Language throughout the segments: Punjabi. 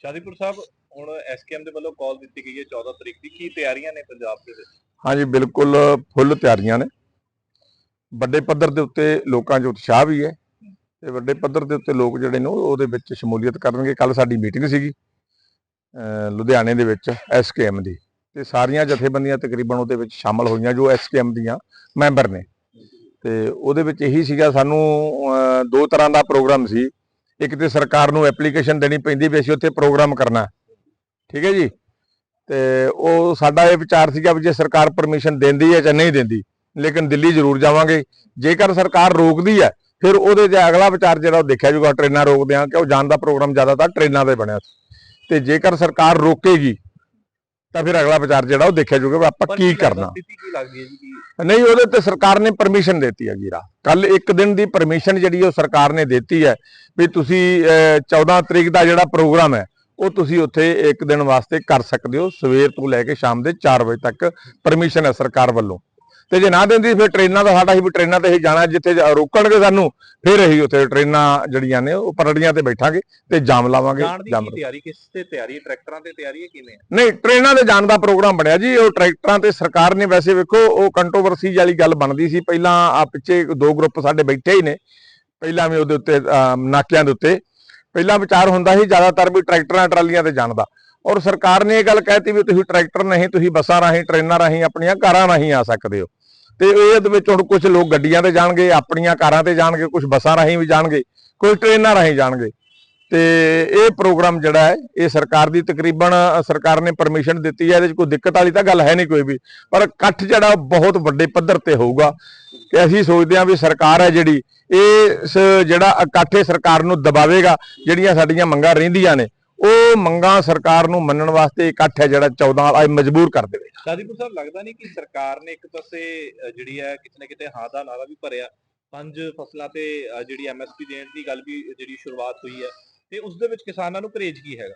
ਸ਼ਾਦੀਪੁਰ ਸਾਹਿਬ, ਹੁਣ ਐਸਕੇਐਮ ਦੇ ਵੱਲੋਂ ਕਾਲ ਦਿੱਤੀ ਗਈ ਹੈ 14 ਤਰੀਕ ਦੀ। ਕੀ ਤਿਆਰੀਆਂ ਨੇ ਪੰਜਾਬ ਦੇ ਵਿੱਚ? ਹਾਂਜੀ, ਬਿਲਕੁਲ ਫੁੱਲ ਤਿਆਰੀਆਂ ਨੇ। ਵੱਡੇ ਪੱਧਰ ਦੇ ਉੱਤੇ ਲੋਕਾਂ 'ਚ ਉਤਸ਼ਾਹ ਵੀ ਹੈ ਤੇ ਵੱਡੇ ਪੱਧਰ ਦੇ ਉੱਤੇ ਲੋਕ ਜਿਹੜੇ ਨੇ ਉਹ ਉਹਦੇ ਵਿੱਚ ਸ਼ਮੂਲੀਅਤ ਕਰਨਗੇ। ਕੱਲ ਸਾਡੀ ਮੀਟਿੰਗ ਸੀਗੀ ਲੁਧਿਆਣੇ ਦੇ ਵਿੱਚ ਐਸਕੇਐਮ ਦੀ ਤੇ ਸਾਰੀਆਂ ਜਥੇਬੰਦੀਆਂ ਤਕਰੀਬਨ ਉਹਦੇ ਵਿੱਚ ਸ਼ਾਮਲ ਹੋਈਆਂ, ਜੋ ਐਸਕੇਐਮ ਦੀਆਂ ਮੈਂਬਰ ਨੇ। ਤੇ ਉਹਦੇ ਵਿੱਚ ਇਹੀ ਸੀਗਾ, ਸਾਨੂੰ ਦੋ ਤਰ੍ਹਾਂ ਦਾ ਪ੍ਰੋਗਰਾਮ ਸੀ। ਇੱਕ ਤੇ ਸਰਕਾਰ ਨੂੰ ਐਪਲੀਕੇਸ਼ਨ ਦੇਣੀ ਪੈਂਦੀ ਵੀ ਅਸੀਂ ਉੱਥੇ ਪ੍ਰੋਗਰਾਮ ਕਰਨਾ। ਠੀਕ ਹੈ ਜੀ? ਤੇ ਉਹ ਸਾਡਾ ਇਹ ਵਿਚਾਰ ਸੀਗਾ ਵੀ ਜੇ ਸਰਕਾਰ ਪਰਮਿਸ਼ਨ ਦਿੰਦੀ ਹੈ ਜਾਂ ਨਹੀਂ ਦਿੰਦੀ, ਲੇਕਿਨ ਦਿੱਲੀ ਜ਼ਰੂਰ ਜਾਵਾਂਗੇ। ਜੇਕਰ ਸਰਕਾਰ ਰੋਕਦੀ ਹੈ, ਫਿਰ ਉਹਦੇ ਤੇ ਅਗਲਾ ਵਿਚਾਰ ਜਿਹੜਾ ਉਹ ਦੇਖਿਆ ਜਾਊਗਾ, ਟ੍ਰੇਨਾਂ ਰੋਕਦੇ ਆ ਕਿ ਉਹ ਜਾਣ ਦਾ ਪ੍ਰੋਗਰਾਮ ਜ਼ਿਆਦਾਤਰ ਟ੍ਰੇਨਾਂ ਤੇ ਬਣਿਆ। ਸੀ ਤੇ ਜੇਕਰ ਸਰਕਾਰ ਰੋਕੇਗੀ ਤਾਂ ਫਿਰ ਅਗਲਾ ਵਿਚਾਰ ਜਿਹੜਾ ਉਹ ਦੇਖਿਆ ਜਾਊਗਾ ਆਪਾਂ ਕੀ ਕਰਨਾ। ਨਹੀਂ ਉਹਦੇ ਤੇ ਸਰਕਾਰ ਨੇ ਪਰਮਿਸ਼ਨ ਦਿੱਤੀ ਹੈ ਜੀਰਾ ਕੱਲ ਇੱਕ ਦਿਨ ਦੀ ਪਰਮਿਸ਼ਨ ਜਿਹੜੀ ਉਹ ਸਰਕਾਰ ਨੇ ਦਿੱਤੀ ਹੈ ਵੀ ਤੁਸੀਂ ਅਹ, 14 ਤਰੀਕ ਦਾ ਜਿਹੜਾ ਪ੍ਰੋਗਰਾਮ ਹੈ ਉਹ ਤੁਸੀਂ ਉੱਥੇ ਇੱਕ ਦਿਨ ਵਾਸਤੇ ਕਰ ਸਕਦੇ ਹੋ। ਸਵੇਰ ਤੋਂ ਲੈ ਕੇ ਸ਼ਾਮ ਦੇ 4 ਵਜੇ ਤੱਕ ਪਰਮਿਸ਼ਨ ਹੈ ਸਰਕਾਰ ਵੱਲੋਂ। ਤੇ ਜੇ ਨਾ ਦਿੰਦੀ ਫਿਰ ਟ੍ਰੇਨਾਂ ਦਾ ਸਾਡਾ ਹੀ ਵੀ ਟ੍ਰੇਨਾਂ ਤੇ ਹੀ ਜਾਣਾ ਜਿੱਥੇ ਰੋਕਣਗੇ ਸਾਨੂੰ ਫਿਰ ਅਸੀਂ ਉੱਥੇ ਟ੍ਰੇਨਾਂ ਜਿਹੜੀਆਂ ਨੇ ਉਹ ਪਰੜੀਆਂ ਤੇ ਬੈਠਾਂਗੇ ਤੇ ਜਾਮ ਲਾਵਾਂਗੇ ਜਾਮ ਤਿਆਰੀ ਕਿਸ ਤੇ ਤਿਆਰੀ ਟਰੈਕਟਰਾਂ ਤੇ ਤਿਆਰੀ ਹੈ ਕਿਵੇਂ? ਨਹੀਂ ਟ੍ਰੇਨਾਂ ਤੇ ਜਾਣ ਦਾ ਪ੍ਰੋਗਰਾਮ ਬਣਿਆ ਜੀ ਉਹ ਟਰੈਕਟਰਾਂ ਤੇ ਸਰਕਾਰ ਨੇ ਵੈਸੇ ਵੇਖੋ ਉਹ ਕੰਟਰੋਵਰਸੀ ਵਾਲੀ ਗੱਲ ਬਣਦੀ ਸੀ ਪਹਿਲਾਂ ਆ ਪਿੱਛੇ ਦੋ ਗਰੁੱਪ ਸਾਡੇ ਬੈਠੇ ਹੀ ਨੇ ਪਹਿਲਾਂ ਵੀ ਉਹਦੇ ਉੱਤੇ ਨਾਕਿਆਂ ਦੇ ਉੱਤੇ ਪਹਿਲਾਂ ਵਿਚਾਰ ਹੁੰਦਾ ਸੀ ਜ਼ਿਆਦਾਤਰ ਵੀ ਟਰੈਕਟਰਾਂ ਟਰਾਲੀਆਂ ਤੇ ਜਾਣ ਦਾ ਔਰ ਸਰਕਾਰ ਨੇ ਇਹ ਗੱਲ ਕਹਿਤੀ ਵੀ ਤੁਸੀਂ ਟਰੈਕਟਰ ਨਹੀਂ ਤੁਸੀਂ ਬੱਸਾਂ ਰਾਹੀਂ ਟ੍ਰੇਨਾਂ ਰਾਹੀਂ ਆਪਣੀਆਂ ਕਾਰਾਂ ਰਾਹੀਂ ਆ ਸਕਦੇ ਹੋ। ਤੇ ਇਹਦੇ ਵਿੱਚ ਹੁਣ ਕੁਝ ਲੋਕ ਗੱਡੀਆਂ ਤੇ ਜਾਣਗੇ, ਆਪਣੀਆਂ ਕਾਰਾਂ ਤੇ ਜਾਣਗੇ ਕੁਝ ਬੱਸਾਂ ਰਾਹੀਂ ਵੀ ਜਾਣਗੇ ਕੁਝ ਟ੍ਰੇਨਾਂ ਰਾਹੀਂ ਜਾਣਗੇ। ਤੇ ਇਹ ਪ੍ਰੋਗਰਾਮ ਜਿਹੜਾ ਹੈ, ਇਹ ਸਰਕਾਰ ਦੀ ਤਕਰੀਬਨ, ਸਰਕਾਰ ਨੇ ਪਰਮਿਸ਼ਨ ਦਿੱਤੀ ਹੈ, ਇਹਦੇ 'ਚ ਕੋਈ ਦਿੱਕਤ ਵਾਲੀ ਤਾਂ ਗੱਲ ਹੈ ਨਹੀਂ ਕੋਈ ਵੀ, ਪਰ ਇਕੱਠ ਜਿਹੜਾ ਉਹ ਬਹੁਤ ਵੱਡੇ ਪੱਧਰ ਤੇ ਹੋਊਗਾ। ਕਿ ਅਸੀਂ ਸੋਚਦੇ ਹਾਂ ਵੀ ਸਰਕਾਰ ਹੈ ਜਿਹੜੀ, ਇਸ ਜਿਹੜਾ ਇਕੱਠ ਇਹ ਸਰਕਾਰ ਨੂੰ ਦਬਾਵੇਗਾ, ਜਿਹੜੀਆਂ ਸਾਡੀਆਂ ਮੰਗਾਂ ਰਹਿੰਦੀਆਂ ਨੇ ਉਹ ਮੰਗਾਂ ਸਰਕਾਰ ਨੂੰ ਮੰਨਣ ਵਾਸਤੇ ਇਕੱਠ ਹੈ ਜਿਹੜਾ 14 ਵਾਲਾ ਮਜਬੂਰ ਕਰ ਦੇਵੇ। ਸ਼ਾਦੀਪੁਰ ਸਾਹਿਬ ਲੱਗਦਾ ਨਹੀਂ ਕਿ ਸਰਕਾਰ ਨੇ ਇੱਕ ਪਾਸੇ ਜਿਹੜੀ ਹੈ ਕਿਤੇ ਨਾ ਕਿਤੇ ਹਾਂ ਦਾ ਨਾਰਾ ਵੀ ਭਰਿਆ। ਪੰਜ ਫਸਲਾਂ ਤੇ ਅ, ਜਿਹੜੀ ਐਮਐਸਪੀ ਦੇਣ ਦੀ ਗੱਲ ਵੀ ਜਿਹੜੀ ਸ਼ੁਰੂਆਤ ਹੋਈ ਹੈ ਤੇ ਉਸ ਦੇ ਵਿੱਚ ਕਿਸਾਨਾਂ ਨੂੰ ਪਰਹੇਜ ਕੀ ਹੈਗਾ?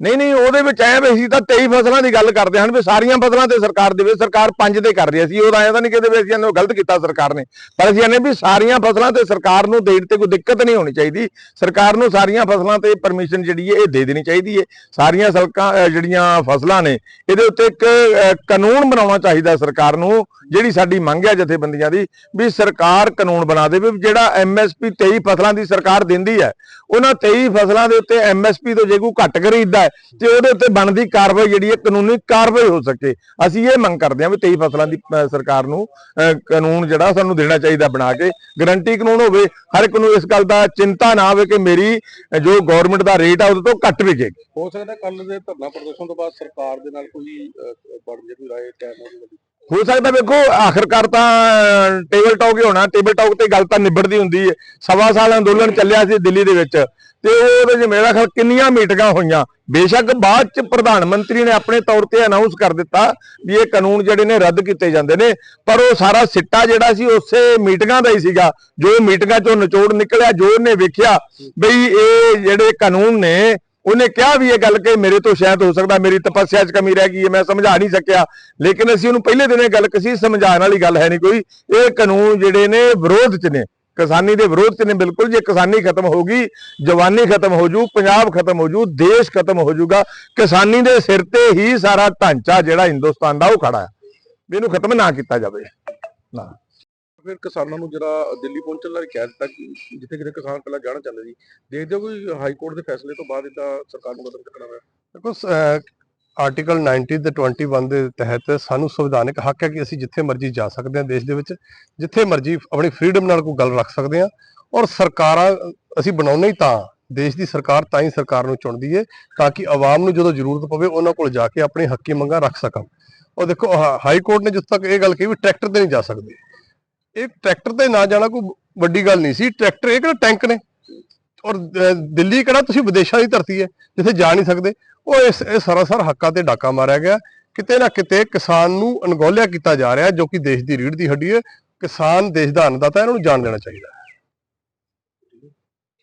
ਨਹੀਂ ਨਹੀਂ, ਉਹਦੇ ਵਿੱਚ ਐ ਵੀ ਅਸੀਂ ਤਾਂ 23 ਫਸਲਾਂ ਦੀ ਗੱਲ ਕਰਦੇ ਹਨ ਵੀ ਸਾਰੀਆਂ ਫਸਲਾਂ ਤੇ ਸਰਕਾਰ ਦੇਵੇ, ਸਰਕਾਰ ਪੰਜ ਤੇ ਕਰ ਰਹੀ ਹੈ। ਸੀ ਉਹਦਾ ਐਂ ਤਾਂ ਨਹੀਂ ਕਿਤੇ ਵੀ ਅਸੀਂ ਇਹਨੂੰ ਗਲਤ ਕੀਤਾ ਸਰਕਾਰ ਨੇ। ਪਰ ਅਸੀਂ ਇਹਨੇ ਵੀ ਸਾਰੀਆਂ ਫਸਲਾਂ ਤੇ ਸਰਕਾਰ ਨੂੰ ਦੇਣ ਤੇ ਕੋਈ ਦਿੱਕਤ ਨਹੀਂ ਹੋਣੀ ਚਾਹੀਦੀ। ਸਰਕਾਰ ਨੂੰ ਸਾਰੀਆਂ ਫਸਲਾਂ ਤੇ ਪਰਮਿਸ਼ਨ ਜਿਹੜੀ ਹੈ, ਇਹ ਦੇ ਦੇਣੀ ਚਾਹੀਦੀ ਹੈ। ਸਾਰੀਆਂ ਸਲਕਾਂ ਜਿਹੜੀਆਂ ਫਸਲਾਂ ਨੇ, ਇਹਦੇ ਉੱਤੇ ਇੱਕ ਕਾਨੂੰਨ ਬਣਾਉਣਾ ਚਾਹੀਦਾ ਸਰਕਾਰ ਨੂੰ, ਜਿਹੜੀ ਸਾਡੀ ਮੰਗ ਹੈ ਜਥੇਬੰਦੀਆਂ ਦੀ, ਵੀ ਸਰਕਾਰ ਕਾਨੂੰਨ ਬਣਾ ਦੇਵੇ, ਵੀ ਜਿਹੜਾ ਐਮਐਸਪੀ 23 ਫਸਲਾਂ ਦੀ ਸਰਕਾਰ ਦਿੰਦੀ ਹੈ, ਉਹਨਾਂ 23 ਫਸਲਾਂ ਦੇ ਉੱਤੇ ਐਮਐਸਪੀ ਤੋਂ ਜੇ ਕੋਈ ਘੱਟ ਖਰੀਦਦਾ ਹੈ ਤੇ ਉਹਦੇ ਉੱਤੇ ਬਣਦੀ ਕਾਰਵਾਈ ਜਿਹੜੀ ਹੈ ਕਾਨੂੰਨੀ ਕਾਰਵਾਈ ਹੋ ਸਕੇ। ਅਸੀਂ ਇਹ ਮੰਗ ਕਰਦੇ ਹਾਂ ਵੀ 23 ਫਸਲਾਂ ਦੀ ਸਰਕਾਰ ਨੂੰ ਕਾਨੂੰਨ ਜਿਹੜਾ ਸਾਨੂੰ ਦੇਣਾ ਚਾਹੀਦਾ ਬਣਾ ਕੇ ਗਰੰਟੀ ਕਾਨੂੰਨ ਹੋਵੇ ਹਰ ਇੱਕ ਨੂੰ ਇਸ ਗੱਲ ਦਾ ਚਿੰਤਾ ਨਾ ਹੋਵੇ ਕਿ ਮੇਰੀ ਜੋ ਗਵਰਨਮੈਂਟ ਦਾ ਰੇਟ ਆ ਉਹਦੇ ਤੋਂ ਘੱਟ ਵਿਕੇਗੀ ਹੋ ਸਕਦਾ ਕੱਲ ਦੇ ਧਰਨਾ ਪ੍ਰਦਰਸ਼ਨ ਤੋਂ ਬਾਅਦ ਸਰਕਾਰ ਦੇ ਨਾਲ ਕੋਈ ਬਣ ਜੇ ਕੋਈ ਰਾਏ ਕਾਇਮ ਹੋ ਜਾਵੇ ਹੋ ਸਕਦਾ ਵੇਖੋ ਆਖਰਕਾਰ ਤਾਂ ਟੇਬਲ ਟਾਕ ਹੀ ਹੋਣਾ ਟੇਬਲ ਟਾਕ ਤੇ ਗੱਲ ਤਾਂ ਨਿਬੜਦੀ ਹੁੰਦੀ ਹੈ। ਸਵਾ ਸਾਲ ਅੰਦੋਲਨ ਚੱਲਿਆ ਸੀ ਦਿੱਲੀ ਦੇ ਵਿੱਚ। ਤੇ ਉਹਦੇ 'ਚ ਮੇਰਾ ਖਿਆਲ ਕਿੰਨੀਆਂ ਮੀਟਿੰਗਾਂ ਹੋਈਆਂ। ਬੇਸ਼ੱਕ ਬਾਅਦ ਚ ਪ੍ਰਧਾਨ ਮੰਤਰੀ ਨੇ ਆਪਣੇ ਤੌਰ ਤੇ ਅਨਾਉਂਸ ਕਰ ਦਿੱਤਾ ਵੀ ਇਹ ਕਾਨੂੰਨ ਜਿਹੜੇ ਨੇ ਰੱਦ ਕੀਤੇ ਜਾਂਦੇ ਨੇ, ਪਰ ਉਹ ਸਾਰਾ ਸਿੱਟਾ ਜਿਹੜਾ ਸੀ, ਉਸੇ ਮੀਟਿੰਗਾਂ ਦਾ ਹੀ ਸੀਗਾ। ਜੋ ਮੀਟਿੰਗਾਂ ਚੋਂ ਨਿਚੋੜ ਨਿਕਲਿਆ, ਜੋ ਉਹਨੇ ਵੇਖਿਆ ਬਈ ਇਹ ਜਿਹੜੇ ਕਾਨੂੰਨ ਨੇ, ਉਹਨੇ ਕਿਹਾ ਵੀ ਇਹ ਗੱਲ ਕਿ ਮੇਰੇ ਤੋਂ ਸ਼ਾਇਦ ਹੋ ਸਕਦਾ, ਮੇਰੀ ਤਪੱਸਿਆ 'ਚ ਕਮੀ ਰਹਿ ਗਈ ਹੈ, ਮੈਂ ਸਮਝਾ ਨਹੀਂ ਸਕਿਆ। ਲੇਕਿਨ ਅਸੀਂ ਉਹਨੂੰ ਪਹਿਲੇ ਦਿਨੇ ਗੱਲ ਕਸੀ ਸਮਝਾਉਣ ਵਾਲੀ ਗੱਲ ਹੈ ਨਹੀਂ ਕੋਈ। ਇਹ ਕਾਨੂੰਨ ਜਿਹੜੇ ਨੇ ਵਿਰੋਧ 'ਚ ਨੇ। ਕਿਸਾਨੀ ਦੇ ਵਿਰੋਧ 'ਚ ਨੇ ਬਿਲਕੁਲ ਜੇ ਕਿਸਾਨੀ ਖਤਮ ਹੋਗੀ ਜਵਾਨੀ ਖਤਮ ਹੋ ਜੂ ਪੰਜਾਬ ਖਤਮ ਹੋ ਜੂ ਦੇਸ਼ ਖਤਮ ਹੋ ਜੂਗਾ ਕਿਸਾਨੀ ਦੇ ਸਿਰ ਤੇ ਹੀ ਸਾਰਾ ਢਾਂਚਾ ਜਿਹੜਾ ਹਿੰਦੁਸਤਾਨ ਦਾ ਉਹ ਖੜਾ ਹੈ। ਵੀ ਇਹਨੂੰ ਖਤਮ ਨਾ ਕੀਤਾ ਜਾਵੇ। ਨਾ। ਫਿਰ ਕਿਸਾਨਾਂ ਨੂੰ ਜਿਹੜਾ ਦਿੱਲੀ ਪਹੁੰਚਣ ਲਈ ਕਹਿ ਦਿੱਤਾ ਕਿ ਜਿੱਥੇ ਕਿਤੇ ਕਿਸਾਨ ਪਹਿਲਾਂ ਜਾਣਾ ਚਾਹੁੰਦੇ ਸੀ ਦੇਖਦੇ ਹੋ ਕੋਈ ਹਾਈ ਕੋਰਟ ਦੇ ਫੈਸਲੇ ਤੋਂ ਬਾਅਦ ਇਦਾਂ ਸਰਕਾਰ ਨੂੰ ਕਦਮ ਚੁੱਕਣਾ ਪਿਆ? ਦੇਖੋ ਆਰਟੀਕਲ 90 ਤੇ 21 ਦੇ ਤਹਿਤ ਸਾਨੂੰ ਸੰਵਿਧਾਨਕ ਹੱਕ ਹੈ ਕਿ ਅਸੀਂ ਜਿੱਥੇ ਮਰਜ਼ੀ ਜਾ ਸਕਦੇ ਹਾਂ ਦੇਸ਼ ਦੇ ਵਿੱਚ, ਜਿੱਥੇ ਮਰਜ਼ੀ ਆਪਣੀ ਫ੍ਰੀडम ਨਾਲ ਕੋਈ ਗੱਲ ਰੱਖ ਸਕਦੇ ਹਾਂ ਔਰ ਸਰਕਾਰਾਂ, ਅਸੀਂ ਬਣਾਉਣੇ ਹੀ ਤਾਂ, ਦੇਸ਼ ਦੀ ਸਰਕਾਰ ਤਾਂ ਹੀ ਸਰਕਾਰ ਨੂੰ ਚੁਣਦੀ ਹੈ ਤਾਂ ਕਿ ਆਵਾਮ ਨੂੰ ਜਦੋਂ ਜ਼ਰੂਰਤ ਪਵੇ ਉਹਨਾਂ ਕੋਲ ਜਾ ਕੇ ਆਪਣੀ ਹੱਕੀ ਮੰਗਾਂ ਰੱਖ ਸਕਣ। ਉਹ ਦੇਖੋ ਹਾਈ ਕੋਰਟ ਨੇ ਜਿੱਥੇ ਤੱਕ ਇਹ ਗੱਲ ਕਹੀ ਵੀ ਟਰੈਕਟਰ ਤੇ ਨਹੀਂ ਜਾ ਸਕਦੇ। ਇਹ ਟਰੈਕਟਰ ਤੇ ਨਾ ਜਾਣਾ ਕੋਈ ਵੱਡੀ ਗੱਲ ਨਹੀਂ ਸੀ ਟਰੈਕਟਰ ਇਹ ਕਿਹੜਾ ਟੈਂਕ ਨੇ? ਔਰ ਦਿੱਲੀ ਕਿਹੜਾ, ਤੁਸੀਂ ਵਿਦੇਸ਼ਾਂ ਦੀ ਧਰਤੀ ਹੈ, ਜਿੱਥੇ ਜਾ ਨਹੀਂ ਸਕਦੇ। ਉਹ ਇਸ, ਇਹ ਸਰਾਸਰ ਹੱਕਾਂ ਤੇ ਡਾਕਾ ਮਾਰਿਆ ਗਿਆ। ਕਿਤੇ ਨਾ ਕਿਤੇ ਕਿਸਾਨ ਨੂੰ ਅਣਗੌਲਿਆ ਕੀਤਾ ਜਾ ਰਿਹਾ, ਜੋ ਕਿ ਦੇਸ਼ ਦੀ ਰੀੜ ਦੀ ਹੱਡੀ ਹੈ। ਕਿਸਾਨ ਦੇਸ਼ ਦਾ ਅੰਨਦਾਤਾ, ਇਹਨਾਂ ਨੂੰ ਜਾਣ ਦੇਣਾ ਚਾਹੀਦਾ।